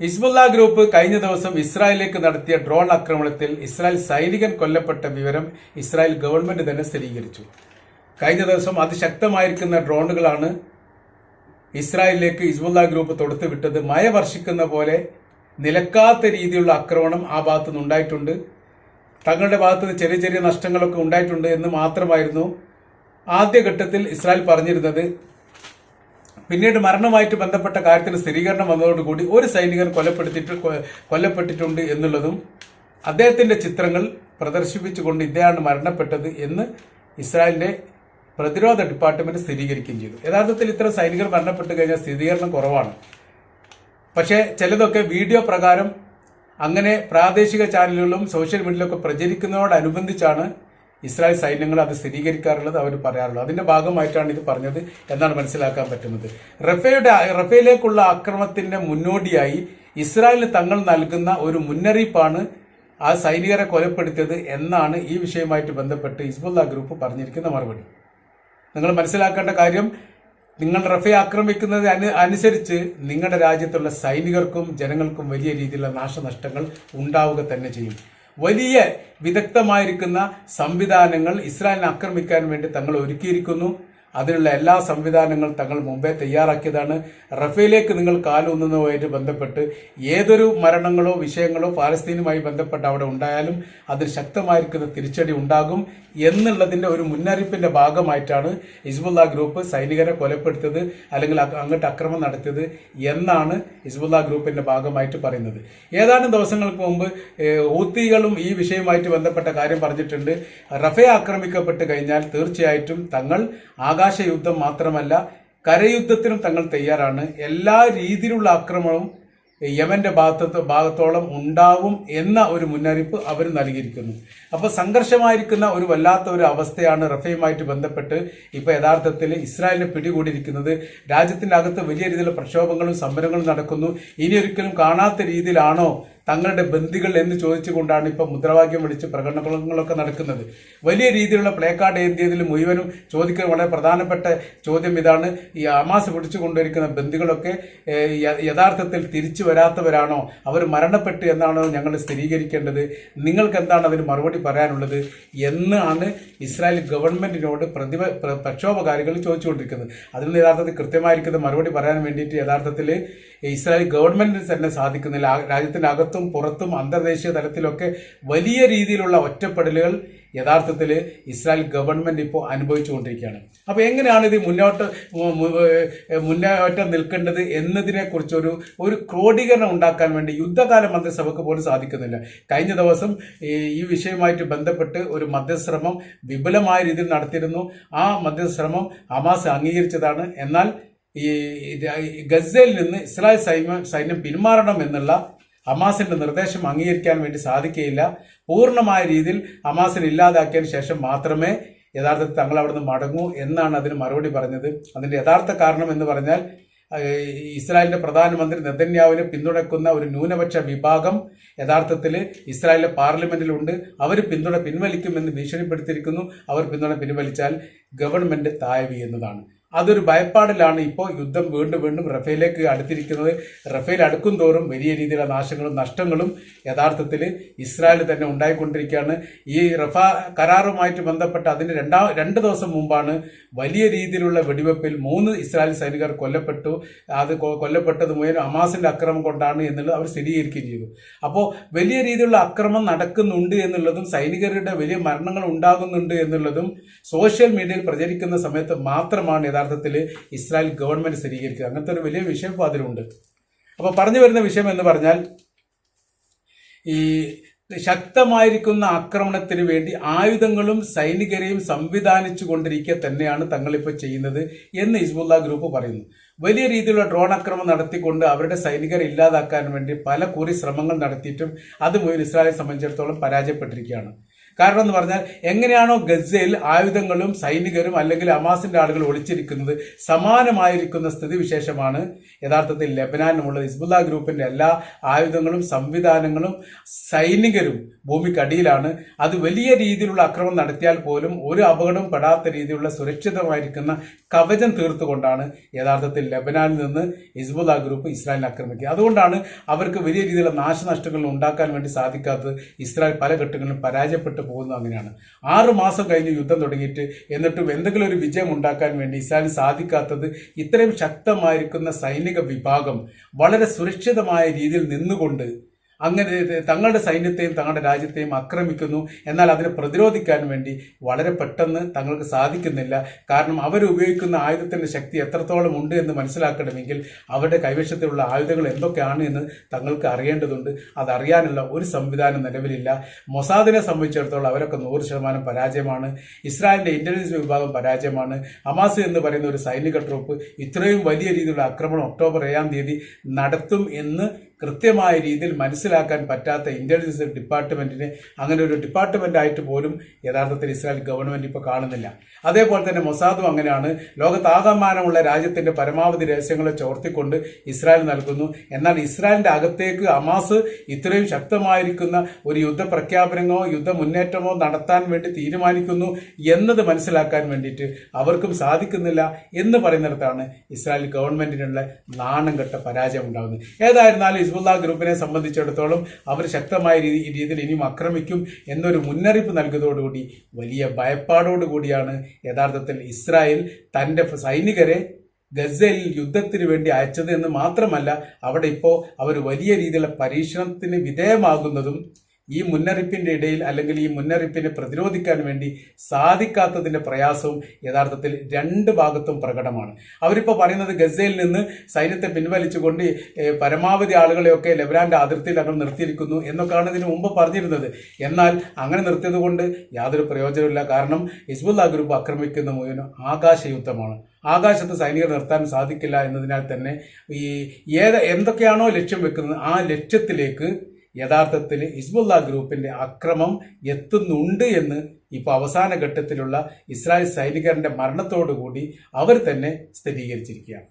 Hezbollah group കഴിഞ്ഞ ദിവസം ഇസ്രായേലിലേക്ക് നടത്തിയ ഡ്രോൺ ആക്രമണത്തിൽ ഇസ്രായേൽ സൈനികൻ കൊല്ലപ്പെട്ട വിവരം ഇസ്രായേൽ ഗവൺമെന്റ് തന്നെ സ്ഥിരീകരിച്ചു. കഴിഞ്ഞ ദിവസം അതിശക്തമായിരിക്കുന്ന ഡ്രോണുകളാണ് ഇസ്രായേലിലേക്ക് ഹിസ്ബുല്ല ഗ്രൂപ്പ് തൊടുത്തുവിട്ടത് മഴ വർഷിക്കുന്ന പോലെ നിലക്കാത്ത രീതിയിലുള്ള ആക്രമണം ആ ഭാഗത്തു നിന്ന് ഉണ്ടായിട്ടുണ്ട്. തങ്ങളുടെ ഭാഗത്ത് നിന്ന് ചെറിയ ചെറിയ നഷ്ടങ്ങളൊക്കെ ഉണ്ടായിട്ടുണ്ട് എന്ന് മാത്രമായിരുന്നു ആദ്യഘട്ടത്തിൽ ഇസ്രായേൽ പറഞ്ഞിരുന്നത്. പിന്നീട് മരണമായിട്ട് ബന്ധപ്പെട്ട കാര്യത്തിന് സ്ഥിരീകരണം വന്നതോടുകൂടി ഒരു സൈനികൻ കൊലപ്പെടുത്തിയിട്ട് കൊല്ലപ്പെട്ടിട്ടുണ്ട് എന്നുള്ളതും അദ്ദേഹത്തിന്റെ ചിത്രങ്ങൾ പ്രദർശിപ്പിച്ചുകൊണ്ട് ഇദ്ദേഹമാണ് മരണപ്പെട്ടത് എന്ന് ഇസ്രായേലിന്റെ പ്രതിരോധ ഡിപ്പാർട്ട്മെന്റ് സ്ഥിരീകരിക്കുകയും ചെയ്തു. യഥാർത്ഥത്തിൽ ഇത്തരം സൈനികർ മരണപ്പെട്ടു കഴിഞ്ഞാൽ സ്ഥിരീകരണം കുറവാണ്. പക്ഷേ ചിലതൊക്കെ വീഡിയോ പ്രകാരം അങ്ങനെ പ്രാദേശിക ചാനലുകളിലും സോഷ്യൽ മീഡിയയിലൊക്കെ പ്രചരിക്കുന്നതോടനുബന്ധിച്ചാണ് ഇസ്രായേൽ സൈന്യങ്ങൾ അത് സ്ഥിരീകരിക്കാറുള്ളത് അവർ പറയാറുള്ളത് അതിന്റെ ഭാഗമായിട്ടാണ് ഇത് പറഞ്ഞത് എന്നാണ് മനസ്സിലാക്കാൻ പറ്റുന്നത്. റഫേയുടെ റഫേയിലേക്കുള്ള ആക്രമണത്തിന്റെ മുന്നോടിയായി ഇസ്രായേലിന് തങ്ങൾ നൽകുന്ന ഒരു മുന്നറിയിപ്പാണ് ആ സൈനികരെ കൊലപ്പെടുത്തിയത് എന്നാണ് ഈ വിഷയവുമായിട്ട് ബന്ധപ്പെട്ട് ഹിസ്ബുല്ല ഗ്രൂപ്പ് പറഞ്ഞിരിക്കുന്ന മറുപടി. നിങ്ങൾ മനസ്സിലാക്കേണ്ട കാര്യം നിങ്ങൾ റഫേ ആക്രമിക്കുന്നത് അനുസരിച്ച് നിങ്ങളുടെ രാജ്യത്തുള്ള സൈനികർക്കും ജനങ്ങൾക്കും വലിയ രീതിയിലുള്ള നാശനഷ്ടങ്ങൾ ഉണ്ടാവുക തന്നെ ചെയ്യും. വലിയ വിദഗ്ധമായിരിക്കുന്ന സംവിധാനങ്ങൾ ഇസ്രായേലിനെ ആക്രമിക്കാൻ വേണ്ടി തങ്ങൾ ഒരുക്കിയിരിക്കുന്നു. അതിനുള്ള എല്ലാ സംവിധാനങ്ങളും തങ്ങൾ മുമ്പേ തയ്യാറാക്കിയതാണ്. റഫേലേക്ക് നിങ്ങൾ കാലൂന്നുന്നതുമായിട്ട് ബന്ധപ്പെട്ട് ഏതൊരു മരണങ്ങളോ വിഷയങ്ങളോ പാലസ്തീനുമായി ബന്ധപ്പെട്ട് അവിടെ ഉണ്ടായാലും അതിൽ ശക്തമായിരിക്കുന്ന തിരിച്ചടി ഉണ്ടാകും എന്നുള്ളതിന്റെ ഒരു മുന്നറിയിപ്പിന്റെ ഭാഗമായിട്ടാണ് ഹിസ്ബുല്ല ഗ്രൂപ്പ് സൈനികരെ കൊലപ്പെടുത്തിയത് അല്ലെങ്കിൽ അങ്ങോട്ട് അക്രമം നടത്തിയത് എന്നാണ് ഹിസ്ബുല്ല ഗ്രൂപ്പിന്റെ ഭാഗമായിട്ട് പറയുന്നത്. ഏതാനും ദിവസങ്ങൾക്ക് മുമ്പ് ഊത്തികളും ഈ വിഷയവുമായിട്ട് ബന്ധപ്പെട്ട കാര്യം പറഞ്ഞിട്ടുണ്ട്. റഫേ ആക്രമിക്കപ്പെട്ട് കഴിഞ്ഞാൽ തീർച്ചയായിട്ടും തങ്ങൾ ആകാശയുദ്ധം മാത്രമല്ല കരയുദ്ധത്തിനും തങ്ങൾ തയ്യാറാണ്. എല്ലാ രീതിയിലുള്ള ആക്രമണവും യമന്റെ ഭാഗത്ത് ഭാഗത്തോളം ഉണ്ടാവും എന്ന ഒരു മുന്നറിയിപ്പ് അവർ നൽകിയിരിക്കുന്നു. അപ്പോൾ സംഘർഷമായിരിക്കുന്ന ഒരു വല്ലാത്ത ഒരു അവസ്ഥയാണ് റഫയുമായിട്ട് ബന്ധപ്പെട്ട് ഇപ്പോൾ യഥാർത്ഥത്തിൽ ഇസ്രായേലിനെ പിടികൂടിയിരിക്കുന്നത്. രാജ്യത്തിന്റെ അകത്ത് വലിയ രീതിയിലുള്ള പ്രക്ഷോഭങ്ങളും സമരങ്ങളും നടക്കുന്നു. ഇനി ഒരിക്കലും കാണാത്ത രീതിയിലാണോ തങ്ങളുടെ ബന്ധികൾ എന്ന് ചോദിച്ചുകൊണ്ടാണ് ഇപ്പൊ മുദ്രാവാക്യം വിളിച്ച് പ്രകടനങ്ങളൊക്കെ നടക്കുന്നത്. വലിയ രീതിയിലുള്ള പ്ലേ കാർഡ് എഴുതിയതിൽ മുഴുവനും ചോദിക്കുന്ന വളരെ പ്രധാനപ്പെട്ട ചോദ്യം ഇതാണ്. ഈ അമാസ് പിടിച്ചു കൊണ്ടിരിക്കുന്ന ബന്ധികളൊക്കെ യഥാർത്ഥത്തിൽ തിരിച്ചു വരാത്തവരാണോ? അവർ മരണപ്പെട്ടു എന്നാണോ ഞങ്ങൾ സ്ഥിരീകരിക്കേണ്ടത്? നിങ്ങൾക്ക് എന്താണ് അതിന് മറുപടി പറയാനുള്ളത് എന്നാണ് ഇസ്രായേൽ ഗവൺമെന്റിനോട് പ്രതിഭ പ്ര- പ്രക്ഷോഭകാരികൾ ചോദിച്ചുകൊണ്ടിരിക്കുന്നത്. അതിന് യഥാർത്ഥത്തിൽ കൃത്യമായിരിക്കുന്ന മറുപടി പറയാൻ വേണ്ടിയിട്ട് യഥാർത്ഥത്തിൽ ഇസ്രായേൽ ഗവൺമെന്റിന് തന്നെ സാധിക്കുന്നില്ല. രാജ്യത്തിനകത്തും പുറത്തും അന്തർദേശീയ തലത്തിലൊക്കെ വലിയ രീതിയിലുള്ള ഒറ്റപ്പെടലുകൾ യഥാർത്ഥത്തിൽ ഇസ്രായേൽ ഗവൺമെന്റ് ഇപ്പോൾ അനുഭവിച്ചുകൊണ്ടിരിക്കുകയാണ്. അപ്പോൾ എങ്ങനെയാണ് ഇത് മുന്നോട്ട് മുന്നോട്ട് നിൽക്കേണ്ടത് എന്നതിനെ കുറിച്ചൊരു ഒരു ക്രോഡീകരണം ഉണ്ടാക്കാൻ വേണ്ടി യുദ്ധകാല മന്ത്രിസഭയ്ക്ക് പോലും സാധിക്കുന്നില്ല. കഴിഞ്ഞ ദിവസം ഈ വിഷയവുമായിട്ട് ബന്ധപ്പെട്ട് ഒരു മധ്യശ്രമം വിപുലമായ രീതിയിൽ നടത്തിയിരുന്നു. ആ മധ്യശ്രമം ഹമാസ് അംഗീകരിച്ചതാണ്. എന്നാൽ ഈ ഗസയിൽ നിന്ന് ഇസ്രായേൽ സൈന്യം സൈന്യം പിന്മാറണം എന്നുള്ള ഹമാസിന്റെ നിർദ്ദേശം അംഗീകരിക്കാൻ വേണ്ടി സാധിക്കുകയില്ല. പൂർണമായ രീതിയിൽ ഹമാസിനെ ഇല്ലാതാക്കിയതിനു ശേഷം മാത്രമേ യഥാർത്ഥത്തിൽ തങ്ങൾ അവിടുന്ന് മടങ്ങൂ എന്നാണ് അതിന് മറുപടി പറഞ്ഞത്. അതിന്റെ യഥാർത്ഥ കാരണം എന്ന് പറഞ്ഞാൽ ഇസ്രായേലിന്റെ പ്രധാനമന്ത്രി നെതന്യാവിനെ പിന്തുണക്കുന്ന ഒരു ന്യൂനപക്ഷ വിഭാഗം യഥാർത്ഥത്തിൽ ഇസ്രായേലിലെ പാർലമെന്റിലുണ്ട്. അവർ പിന്തുണ പിൻവലിക്കുമെന്ന് ഭീഷണിപ്പെടുത്തിയിരിക്കുന്നു. അവർ പിന്തുണ പിൻവലിച്ചാൽ ഗവൺമെന്റ് എന്നതാണ്. അതൊരു ഭയപ്പാടിലാണ് ഇപ്പോൾ യുദ്ധം വീണ്ടും വീണ്ടും റഫേലേക്ക് അടുത്തിരിക്കുന്നത്. റഫേൽ അടുക്കും തോറും വലിയ രീതിയിലുള്ള നാശങ്ങളും നഷ്ടങ്ങളും യഥാർത്ഥത്തിൽ ഇസ്രായേൽ തന്നെ ഉണ്ടായിക്കൊണ്ടിരിക്കുകയാണ്. ഈ റഫ കരാറുമായിട്ട് ബന്ധപ്പെട്ട് അതിന് രണ്ടാം രണ്ട് ദിവസം മുമ്പാണ് വലിയ രീതിയിലുള്ള വെടിവെപ്പിൽ മൂന്ന് ഇസ്രായേൽ സൈനികർ കൊല്ലപ്പെട്ടു. അത് കൊല്ലപ്പെട്ടത് മുഴുവൻ ഹമാസിന്റെ അക്രമം കൊണ്ടാണ് എന്നുള്ളത് അവർ സ്ഥിരീകരിക്കുകയും ചെയ്തു. അപ്പോൾ വലിയ രീതിയിലുള്ള അക്രമം നടക്കുന്നുണ്ട് എന്നുള്ളതും സൈനികരുടെ വലിയ മരണങ്ങൾ ഉണ്ടാകുന്നുണ്ട് എന്നുള്ളതും സോഷ്യൽ മീഡിയയിൽ പ്രചരിക്കുന്ന സമയത്ത് മാത്രമാണ് യഥാർത്ഥത്തിൽ ഇസ്രായേൽ ഗവൺമെന്റ് സ്ഥിരീകരിക്കുക. അങ്ങനത്തെ ഒരു വലിയ വിഷയം ഇപ്പോൾ അതിലുണ്ട്. അപ്പോൾ പറഞ്ഞു വരുന്ന വിഷയം എന്ന് പറഞ്ഞാൽ ഈ ശക്തമായിരിക്കുന്ന ആക്രമണത്തിന് വേണ്ടി ആയുധങ്ങളും സൈനികരെയും സംവിധാനിച്ചു കൊണ്ടിരിക്കുക തന്നെയാണ് തങ്ങളിപ്പോൾ ചെയ്യുന്നത് എന്ന് ഹിസ്ബുല്ല ഗ്രൂപ്പ് പറയുന്നു. വലിയ രീതിയിലുള്ള ഡ്രോൺ ആക്രമണം നടത്തിക്കൊണ്ട് അവരുടെ സൈനികരെ ഇല്ലാതാക്കാൻ വേണ്ടി പല കുറി ശ്രമങ്ങൾ നടത്തിയിട്ടും അത് മുഴുവൻ ഇസ്രായേലിനെ സംബന്ധിച്ചിടത്തോളം പരാജയപ്പെട്ടിരിക്കുകയാണ്. കാരണം എന്ന് പറഞ്ഞാൽ എങ്ങനെയാണോ ഗസയിൽ ആയുധങ്ങളും സൈനികരും അല്ലെങ്കിൽ അമാസിന്റെ ആളുകൾ ഒളിച്ചിരിക്കുന്നത് സമാനമായിരിക്കുന്ന സ്ഥിതിവിശേഷമാണ്. യഥാർത്ഥത്തിൽ ലെബനാനുമുള്ളത് ഹിസ്ബുല്ല ഗ്രൂപ്പിന്റെ എല്ലാ ആയുധങ്ങളും സംവിധാനങ്ങളും സൈനികരും ഭൂമിക്കടിയിലാണ്. അത് വലിയ രീതിയിലുള്ള അക്രമം നടത്തിയാൽ പോലും ഒരു അപകടവും പെടാത്ത രീതിയിലുള്ള സുരക്ഷിതമായിരിക്കുന്ന കവചം തീർത്തുകൊണ്ടാണ് യഥാർത്ഥത്തിൽ ലെബനാനിൽ നിന്ന് ഹിസ്ബുല്ല ഗ്രൂപ്പ് ഇസ്രായേലിനെ ആക്രമിക്കുക. അതുകൊണ്ടാണ് അവർക്ക് വലിയ രീതിയിലുള്ള നാശനഷ്ടങ്ങൾ ഉണ്ടാക്കാൻ വേണ്ടി സാധിക്കാത്തത്. ഇസ്രായേൽ പല ഘട്ടങ്ങളിലും പരാജയപ്പെട്ടു പോകുന്നത് അങ്ങനെയാണ്. ആറ് മാസം കഴിഞ്ഞ് യുദ്ധം തുടങ്ങിയിട്ട് എന്നിട്ടും എന്തെങ്കിലും ഒരു വിജയം ഉണ്ടാക്കാൻ വേണ്ടി ഇസ്രായേലിന് സാധിക്കാത്തത് ഇത്രയും ശക്തമായിരിക്കുന്ന സൈനിക വിഭാഗം വളരെ സുരക്ഷിതമായ രീതിയിൽ നിന്നുകൊണ്ട് അങ്ങനെ തങ്ങളുടെ സൈന്യത്തെയും തങ്ങളുടെ രാജ്യത്തെയും ആക്രമിക്കുന്നു. എന്നാൽ അതിനെ പ്രതിരോധിക്കാൻ വേണ്ടി വളരെ പെട്ടെന്ന് തങ്ങൾക്ക് സാധിക്കുന്നില്ല. കാരണം അവർ ഉപയോഗിക്കുന്ന ആയുധത്തിന്റെ ശക്തി എത്രത്തോളം ഉണ്ട് എന്ന് മനസ്സിലാക്കണമെങ്കിൽ അവരുടെ കൈവശത്തിലുള്ള ആയുധങ്ങൾ എന്തൊക്കെയാണ് എന്ന് തങ്ങൾക്ക് അറിയേണ്ടതുണ്ട്. അതറിയാനുള്ള ഒരു സംവിധാനം നിലവിലില്ല. മൊസാദിനെ സംബന്ധിച്ചിടത്തോളം അവരൊക്കെ നൂറ് ശതമാനം പരാജയമാണ്. ഇസ്രായേലിന്റെ ഇന്റലിജൻസ് വിഭാഗം പരാജയമാണ്. ഹമാസ് എന്ന് പറയുന്ന ഒരു സൈനിക ട്രൂപ്പ് ഇത്രയും വലിയ രീതിയിലുള്ള ആക്രമണം ഒക്ടോബർ ഏഴാം തീയതി നടത്തും എന്ന് കൃത്യമായ രീതിയിൽ മനസ്സിലാക്കാൻ പറ്റാത്ത ഇന്റലിജൻസ് ഡിപ്പാർട്ട്മെന്റിനെ അങ്ങനെ ഒരു ഡിപ്പാർട്ട്മെന്റ് ആയിട്ട് പോലും യഥാർത്ഥത്തിൽ ഇസ്രായേൽ ഗവൺമെന്റ് ഇപ്പോൾ കാണുന്നില്ല. അതേപോലെ തന്നെ മൊസാദും അങ്ങനെയാണ്. ലോകത്താകമാനമുള്ള രാജ്യത്തിന്റെ പരമാവധി രഹസ്യങ്ങളെ ചോർത്തിക്കൊണ്ട് ഇസ്രായേൽ നൽകുന്നു. എന്നാൽ ഇസ്രായേലിന്റെ അകത്തേക്ക് അമാസ് ഇത്രയും ശക്തമായിരിക്കുന്ന ഒരു യുദ്ധ പ്രഖ്യാപനമോ യുദ്ധ മുന്നേറ്റമോ നടത്താൻ വേണ്ടി തീരുമാനിക്കുന്നു എന്നത് മനസ്സിലാക്കാൻ വേണ്ടിയിട്ട് അവർക്കും സാധിക്കുന്നില്ല എന്ന് പറയുന്നിടത്താണ് ഇസ്രായേൽ ഗവൺമെന്റിനുള്ള നാണം കെട്ട പരാജയം ഉണ്ടാകുന്നത്. ഏതായിരുന്നാലും ഹിസ്ബുല്ല ഗ്രൂപ്പിനെ സംബന്ധിച്ചിടത്തോളം അവർ ശക്തമായ രീതി- രീതിയിൽ ഇനിയും ആക്രമിക്കും എന്നൊരു മുന്നറിയിപ്പ് നൽകിയതോടുകൂടി വലിയ ഭയപ്പാടോടുകൂടിയാണ് യഥാർത്ഥത്തിൽ ഇസ്രായേൽ തന്റെ സൈനികരെ ഗസയിൽ യുദ്ധത്തിന് വേണ്ടി അയച്ചത് എന്ന് മാത്രമല്ല അവിടെ ഇപ്പോൾ അവർ വലിയ രീതിയിലുള്ള പരീക്ഷണത്തിന് വിധേയമാകുന്നതും ഈ മുന്നറിയിപ്പിന്റെ ഇടയിൽ അല്ലെങ്കിൽ ഈ മുന്നറിയിപ്പിനെ പ്രതിരോധിക്കാൻ വേണ്ടി സാധിക്കാത്തതിന്റെ പ്രയാസവും യഥാർത്ഥത്തിൽ രണ്ട് ഭാഗത്തും പ്രകടമാണ്. അവരിപ്പോൾ പറയുന്നത് ഗസയിൽ നിന്ന് സൈന്യത്തെ പിൻവലിച്ചുകൊണ്ട് പരമാവധി ആളുകളെയൊക്കെ ലെബനാന്റെ അതിർത്തിയിൽ ഞങ്ങൾ നിർത്തിയിരിക്കുന്നു എന്നൊക്കെയാണ് ഇതിനു മുമ്പ് പറഞ്ഞിരുന്നത്. എന്നാൽ അങ്ങനെ നിർത്തിയതുകൊണ്ട് യാതൊരു പ്രയോജനമില്ല കാരണം ഹിസ്ബുല്ല ഗ്രൂപ്പ് ആക്രമിക്കുന്ന മുഴുവൻ ആകാശ യുദ്ധമാണ് ആകാശത്ത് സൈനികർ നിർത്താൻ സാധിക്കില്ല എന്നതിനാൽ തന്നെ ഈ ഏത് എന്തൊക്കെയാണോ ലക്ഷ്യം വെക്കുന്നത് ആ ലക്ഷ്യത്തിലേക്ക് യഥാർത്ഥത്തിൽ ഹിസ്ബുല്ല ഗ്രൂപ്പിന്റെ അക്രമം എത്തുന്നുണ്ട് എന്ന് ഇപ്പോൾ അവസാന ഘട്ടത്തിലുള്ള ഇസ്രായേൽ സൈനികരുടെ മരണത്തോടുകൂടി അവർ തന്നെ സ്ഥിരീകരിച്ചിരിക്കുകയാണ്.